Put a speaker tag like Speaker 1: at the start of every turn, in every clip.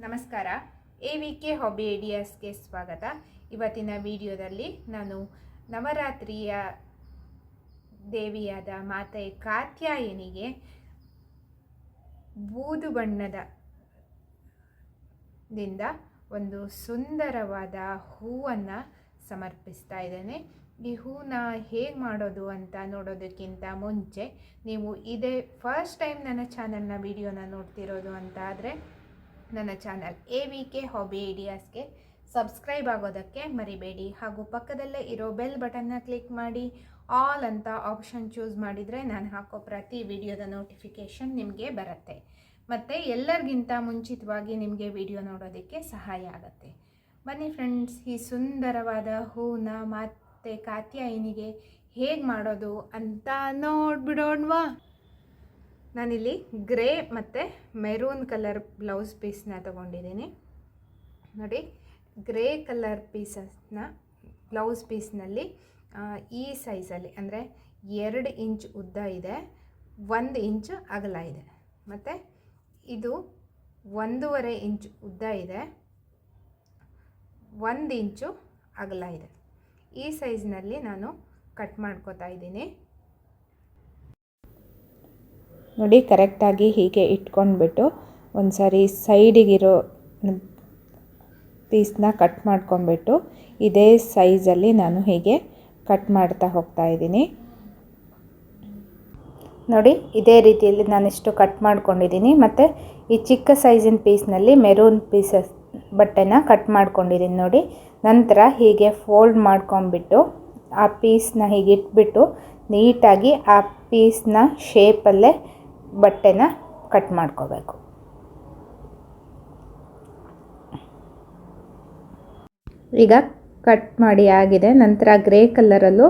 Speaker 1: ನಮಸ್ಕಾರ. A V K hobby ಐಡಿಯಾಸ್ಗೆ ಸ್ವಾಗತ. ಇವತ್ತಿನ ವಿಡಿಯೋದಲ್ಲಿ ನಾನು ನವರಾತ್ರಿಯ ದೇವಿಯಾದ ಮಾತೆ ಕಾತ್ಯಾಯನಿಗೆ ಬೂದು ಬಣ್ಣದ ದಿಂದ ಒಂದು ಸುಂದರವಾದ ಹೂವನ್ನು ಸಮರ್ಪಿಸ್ತಾ ಇದ್ದೇನೆ. ಈ ಹೂನ ಹೇಗೆ ಮಾಡೋದು ಅಂತ ನೋಡೋದಕ್ಕಿಂತ ಮುಂಚೆ ನೀವು ಇದೇ ಫಸ್ಟ್ ಟೈಮ್ ನನ್ನ ಚಾನಲ್ನ ವಿಡಿಯೋನ ನೋಡ್ತಿರೋದು ಅಂತ ಆದರೆ ನನ್ನ channel A V K hobby ಐಡಿಯಾಸ್ಗೆ subscribe ಆಗೋದಕ್ಕೆ ಮರಿಬೇಡಿ. ಹಾಗೂ ಪಕ್ಕದಲ್ಲೇ ಇರೋ ಬೆಲ್ ಬಟನ್ನ ಕ್ಲಿಕ್ ಮಾಡಿ. ಆಲ್ ಅಂತ ಆಪ್ಷನ್ ಚೂಸ್ ಮಾಡಿದರೆ ನಾನು ಹಾಕೋ ಪ್ರತಿ ವಿಡಿಯೋದ ನೋಟಿಫಿಕೇಷನ್ ನಿಮಗೆ ಬರುತ್ತೆ. ಮತ್ತು ಎಲ್ಲರಿಗಿಂತ ಮುಂಚಿತವಾಗಿ ನಿಮಗೆ ವಿಡಿಯೋ ನೋಡೋದಕ್ಕೆ ಸಹಾಯ ಆಗುತ್ತೆ. ಬನ್ನಿ ಫ್ರೆಂಡ್ಸ್, ಈ ಸುಂದರವಾದ ಹೂನ ಮತ್ತು ಕಾತ್ಯಾಯಿನಿಗೆ ಹೇಗೆ ಮಾಡೋದು ಅಂತ ನೋಡ್ಬಿಡೋಣವಾ? ನಾನಿಲ್ಲಿ ಗ್ರೇ ಮತ್ತು ಮೆರೂನ್ ಕಲರ್ ಬ್ಲೌಸ್ ಪೀಸ್ನ ತಗೊಂಡಿದ್ದೀನಿ. ನೋಡಿ ಗ್ರೇ ಕಲರ್ ಪೀಸಸ್ನ ಬ್ಲೌಸ್ ಪೀಸ್ನಲ್ಲಿ ಈ ಸೈಜಲ್ಲಿ ಅಂದರೆ ಎರಡು ಇಂಚ್ ಉದ್ದ ಇದೆ, ಒಂದು ಇಂಚ್ ಅಗಲ ಇದೆ. ಮತ್ತು ಇದು ಒಂದೂವರೆ ಇಂಚ್ ಉದ್ದ ಇದೆ, ಒಂದು ಇಂಚು ಅಗಲ ಇದೆ. ಈ ಸೈಜ್ನಲ್ಲಿ ನಾನು ಕಟ್ ಮಾಡ್ಕೋತಾ ಇದ್ದೀನಿ. ನೋಡಿ, ಕರೆಕ್ಟಾಗಿ ಹೀಗೆ ಇಟ್ಕೊಂಡ್ಬಿಟ್ಟು ಒಂದು ಸಾರಿ ಸೈಡಿಗಿರೋ ಪೀಸ್ನ ಕಟ್ ಮಾಡ್ಕೊಂಡ್ಬಿಟ್ಟು ಇದೇ ಸೈಜಲ್ಲಿ ನಾನು ಹೀಗೆ ಕಟ್ ಮಾಡ್ತಾ ಹೋಗ್ತಾ ಇದ್ದೀನಿ. ನೋಡಿ, ಇದೇ ರೀತಿಯಲ್ಲಿ ನಾನಿಷ್ಟು ಕಟ್ ಮಾಡ್ಕೊಂಡಿದ್ದೀನಿ. ಮತ್ತು ಈ ಚಿಕ್ಕ ಸೈಜಿನ ಪೀಸ್ನಲ್ಲಿ ಮೆರೂನ್ ಪೀಸಸ್ ಬಟ್ಟೆನ ಕಟ್ ಮಾಡ್ಕೊಂಡಿದ್ದೀನಿ ನೋಡಿ. ನಂತರ ಹೀಗೆ ಫೋಲ್ಡ್ ಮಾಡ್ಕೊಂಬಿಟ್ಟು ಆ ಪೀಸ್ನ ಹೀಗೆ ಇಟ್ಬಿಟ್ಟು ನೀಟಾಗಿ ಆ ಪೀಸ್ನ ಶೇಪಲ್ಲೇ ಬಟ್ಟೆನ ಕಟ್ ಮಾಡ್ಕೋಬೇಕು. ಈಗ ಕಟ್ ಮಾಡಿ ಆಗಿದೆ. ನಂತರ ಗ್ರೇ ಕಲರಲ್ಲೂ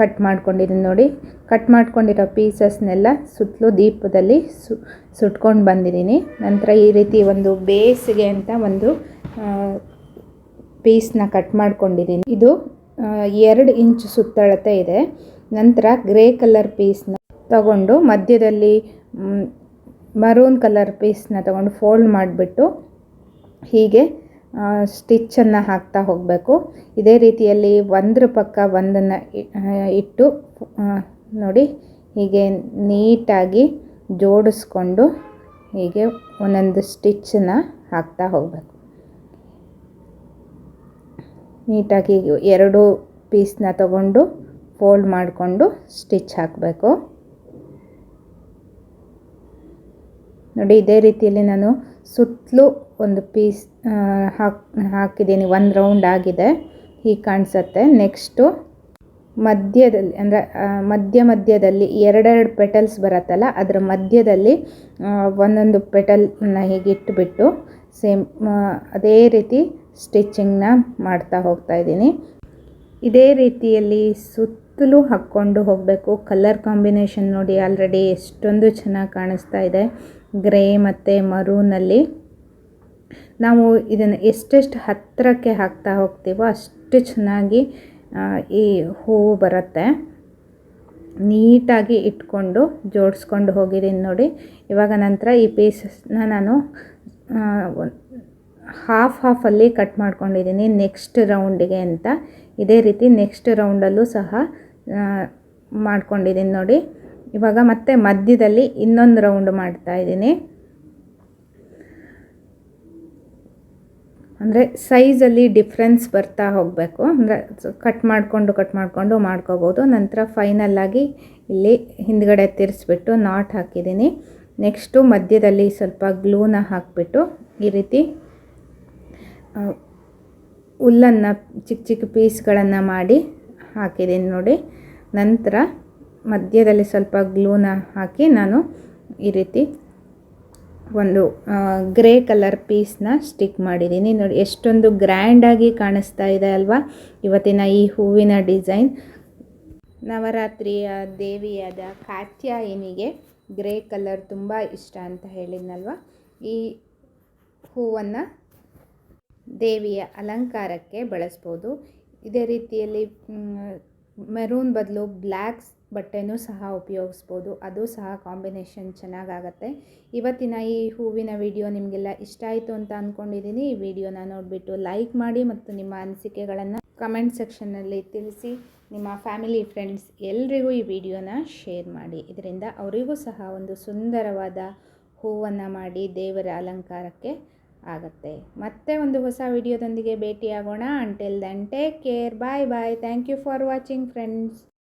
Speaker 1: ಕಟ್ ಮಾಡ್ಕೊಂಡಿದ್ದೀನಿ ನೋಡಿ. ಕಟ್ ಮಾಡ್ಕೊಂಡಿರೋ ಪೀಸಸ್ನೆಲ್ಲ ಸುತ್ತಲೂ ದೀಪದಲ್ಲಿ ಸು, ಸುಟ್ಕೊಂಡು ಬಂದಿದ್ದೀನಿ. ನಂತರ ಈ ರೀತಿ ಒಂದು ಬೇಸಿಗೆ ಅಂತ ಒಂದು ಪೀಸ್ನ ಕಟ್ ಮಾಡ್ಕೊಂಡಿದ್ದೀನಿ. ಇದು ಎರಡು ಇಂಚ್ ಸುತ್ತಳತೆ ಇದೆ. ನಂತರ ಗ್ರೇ ಕಲರ್ ಪೀಸ್ನ ತಗೊಂಡು ಮಧ್ಯದಲ್ಲಿ ಮರೂನ್ ಕಲರ್ ಪೀಸ್ನ ತಗೊಂಡು ಫೋಲ್ಡ್ ಮಾಡಿಬಿಟ್ಟು ಹೀಗೆ ಸ್ಟಿಚ್ಚನ್ನು ಹಾಕ್ತಾ ಹೋಗಬೇಕು. ಇದೇ ರೀತಿಯಲ್ಲಿ ಒಂದ್ರ ಪಕ್ಕ ಒಂದನ್ನು ಇಟ್ಟು ನೋಡಿ, ಹೀಗೆ ನೀಟಾಗಿ ಜೋಡಿಸ್ಕೊಂಡು ಹೀಗೆ ಒಂದೊಂದು ಸ್ಟಿಚ್ಚನ್ನು ಹಾಕ್ತಾ ಹೋಗಬೇಕು. ನೀಟಾಗಿ ಎರಡು ಪೀಸ್ನ ತಗೊಂಡು ಫೋಲ್ಡ್ ಮಾಡಿಕೊಂಡು ಸ್ಟಿಚ್ ಹಾಕಬೇಕು. ನೋಡಿ, ಇದೇ ರೀತಿಯಲ್ಲಿ ನಾನು ಸುತ್ತಲೂ ಒಂದು ಪೀಸ್ ಹಾಕಿ, ಹಾಕಿದ್ದೀನಿ. ಒಂದು ರೌಂಡ್ ಆಗಿದೆ. ಹೀಗೆ ಕಾಣಿಸುತ್ತೆ. ನೆಕ್ಸ್ಟು ಮಧ್ಯದಲ್ಲಿ, ಅಂದರೆ ಮಧ್ಯ ಮಧ್ಯದಲ್ಲಿ ಎರಡೆರಡು ಪೆಟಲ್ಸ್ ಬರುತ್ತಲ್ಲ, ಅದರ ಮಧ್ಯದಲ್ಲಿ ಒಂದೊಂದು ಪೆಟಲ್ನ ಹೀಗೆ ಇಟ್ಟುಬಿಟ್ಟು ಸೇಮ್ ಅದೇ ರೀತಿ ಸ್ಟಿಚಿಂಗ್ನ ಮಾಡ್ತಾ ಹೋಗ್ತಾ ಇದ್ದೀನಿ. ಇದೇ ರೀತಿಯಲ್ಲಿ ಸುತ್ತಲೂ ಹಾಕ್ಕೊಂಡು ಹೋಗಬೇಕು. ಕಲರ್ ಕಾಂಬಿನೇಷನ್ ನೋಡಿ ಆಲ್ರೆಡಿ ಎಷ್ಟೊಂದು ಚೆನ್ನಾಗಿ ಕಾಣಿಸ್ತಾ ಇದೆ. ಗ್ರೇ ಮತ್ತು ಮರೂನಲ್ಲಿ ನಾವು ಇದನ್ನು ಎಷ್ಟೆಷ್ಟು ಹತ್ತಿರಕ್ಕೆ ಹಾಕ್ತಾ ಹೋಗ್ತೀವೋ ಅಷ್ಟು ಚೆನ್ನಾಗಿ ಈ ಹೂವು ಬರುತ್ತೆ. ನೀಟಾಗಿ ಇಟ್ಕೊಂಡು ಜೋಡಿಸ್ಕೊಂಡು ಹೋಗಿದ್ದೀನಿ ನೋಡಿ. ಇವಾಗ ನಂತರ ಈ ಪೀಸಸ್ನ ನಾನು ಹಾಫ್ ಹಾಫಲ್ಲಿ ಕಟ್ ಮಾಡ್ಕೊಂಡಿದ್ದೀನಿ ನೆಕ್ಸ್ಟ್ ರೌಂಡಿಗೆ ಅಂತ. ಇದೇ ರೀತಿ ನೆಕ್ಸ್ಟ್ ರೌಂಡಲ್ಲೂ ಸಹ ಮಾಡ್ಕೊಂಡಿದ್ದೀನಿ ನೋಡಿ. ಇವಾಗ ಮತ್ತೆ ಮಧ್ಯದಲ್ಲಿ ಇನ್ನೊಂದು ರೌಂಡ್ ಮಾಡ್ತಾ ಇದ್ದೀನಿ. ಅಂದರೆ ಸೈಜಲ್ಲಿ ಡಿಫ್ರೆನ್ಸ್ ಬರ್ತಾ ಹೋಗಬೇಕು. ಅಂದರೆ ಕಟ್ ಮಾಡಿಕೊಂಡು ಕಟ್ ಮಾಡಿಕೊಂಡು ಮಾಡ್ಕೋಬೋದು. ನಂತರ ಫೈನಲ್ಲಾಗಿ ಇಲ್ಲಿ ಹಿಂದ್ಗಡೆ ತಿರ್ಸ್ಬಿಟ್ಟು ನಾಟ್ ಹಾಕಿದ್ದೀನಿ. ನೆಕ್ಸ್ಟು ಮಧ್ಯದಲ್ಲಿ ಸ್ವಲ್ಪ ಗ್ಲೂನ ಹಾಕಿಬಿಟ್ಟು ಈ ರೀತಿ ಹುಲ್ಲನ್ನು ಚಿಕ್ಕ ಚಿಕ್ಕ ಪೀಸ್ಗಳನ್ನು ಮಾಡಿ ಹಾಕಿದ್ದೀನಿ ನೋಡಿ. ನಂತರ ಮಧ್ಯದಲ್ಲಿ ಸ್ವಲ್ಪ ಗ್ಲೂನ ಹಾಕಿ ನಾನು ಈ ರೀತಿ ಒಂದು ಗ್ರೇ ಕಲರ್ ಪೀಸ್ನ ಸ್ಟಿಕ್ ಮಾಡಿದ್ದೀನಿ. ನೋಡಿ, ಎಷ್ಟೊಂದು ಗ್ರ್ಯಾಂಡಾಗಿ ಕಾಣಿಸ್ತಾ ಇದೆ ಅಲ್ವಾ? ಇವತ್ತಿನ ಈ ಹೂವಿನ ಡಿಸೈನ್. ನವರಾತ್ರಿಯ ದೇವಿಯಾದ ಕಾತ್ಯಾಯಿನಿಗೆ ಗ್ರೇ ಕಲರ್ ತುಂಬ ಇಷ್ಟ ಅಂತ ಹೇಳಿದ್ನಲ್ವ? ಈ ಹೂವನ್ನು ದೇವಿಯ ಅಲಂಕಾರಕ್ಕೆ ಬಳಸ್ಬೋದು. ಇದೇ ರೀತಿಯಲ್ಲಿ ಮೆರೂನ್ ಬದಲು ಬ್ಲ್ಯಾಕ್ಸ್ ಬಟ್ಟೆನೂ ಸಹ ಉಪಯೋಗಿಸ್ಬೋದು. ಅದು ಸಹ ಕಾಂಬಿನೇಷನ್ ಚೆನ್ನಾಗಾಗತ್ತೆ. ಇವತ್ತಿನ ಈ ಹೂವಿನ ವಿಡಿಯೋ ನಿಮಗೆಲ್ಲ ಇಷ್ಟ ಆಯಿತು ಅಂತ ಅಂದ್ಕೊಂಡಿದ್ದೀನಿ ಈ ವಿಡಿಯೋನ ನೋಡಿಬಿಟ್ಟು ಲೈಕ್ ಮಾಡಿ ಮತ್ತು ನಿಮ್ಮ ಅನಿಸಿಕೆಗಳನ್ನು ಕಮೆಂಟ್ ಸೆಕ್ಷನ್ನಲ್ಲಿ ತಿಳಿಸಿ, ನಿಮ್ಮ ಫ್ಯಾಮಿಲಿ ಫ್ರೆಂಡ್ಸ್ ಎಲ್ರಿಗೂ ಈ ವಿಡಿಯೋನ ಶೇರ್ ಮಾಡಿ. ಇದರಿಂದ ಅವರಿಗೂ ಸಹ ಒಂದು ಸುಂದರವಾದ ಹೂವನ್ನು ಮಾಡಿ ದೇವರ ಅಲಂಕಾರಕ್ಕೆ ಆಗುತ್ತೆ. ಮತ್ತೆ ಒಂದು ಹೊಸ ವಿಡಿಯೋದೊಂದಿಗೆ ಭೇಟಿಯಾಗೋಣ. Until then take care bye bye thank you for watching friends